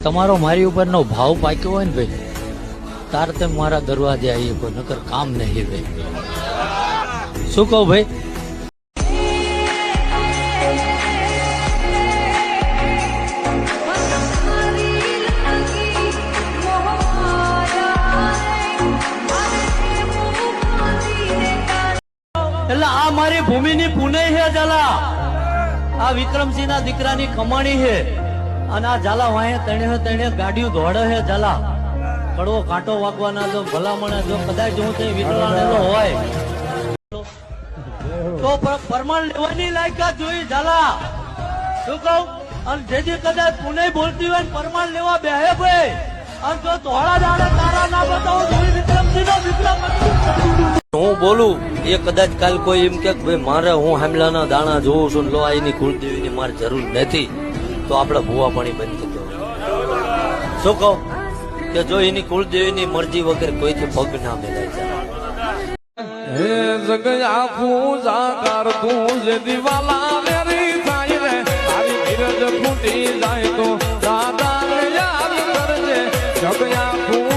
તમારો મારી ઉપરનો ભાવ પાક્યો હોય ને ભાઈ, તાર તે મારા દરવાજે આવીએ કોઈ, નકર કામ નહીં ભાઈ શું કહું ભાઈ? એટલે આ મારી ભૂમિની પુનઃ છે ચાલા આ વિક્રમસિંહ ના દીકરાની કમાણી છે અને આ ઝાલા વાહે તણે તણે ગાડીઓ દોડે હે ઝાલા. કડવો કાંટો વાગવાના જો, ભલામણ જો, કદાચ હું તે વિકલાણેલો હોય. તો પર- પરમાણ લેવાની લાયકાત જોઈ ઝાલા. શું કહું? અને જે જે કદાચ પુણે બોલતી હોય પરમાણ લેવા બેહે ભાઈ. અને જો ધોળા દાડે તારા ના બતાવો, જોઈ વિક્રમજી નો વિક્રમ હું બોલું, એ કદાચ કાલ કોઈ એમ કે ભાઈ, મારે હું હામલાના દાણા જોઉં છું લો આઈની કુળદેવીની મારે જરૂર નથી. તો આપણે ભૂવા પાણી બંધ દેવું શું કહું? કે જો એની કુળદેવીની મરજી વગર કોઈથી પગ ના મેલાય જાય. હે જગયા પૂજા કર તું જે દિવાલા વેરી થાય રે તારી ધીરજ ફૂટી જાય તો દાદા યાદ કરજે. જગયા પૂજા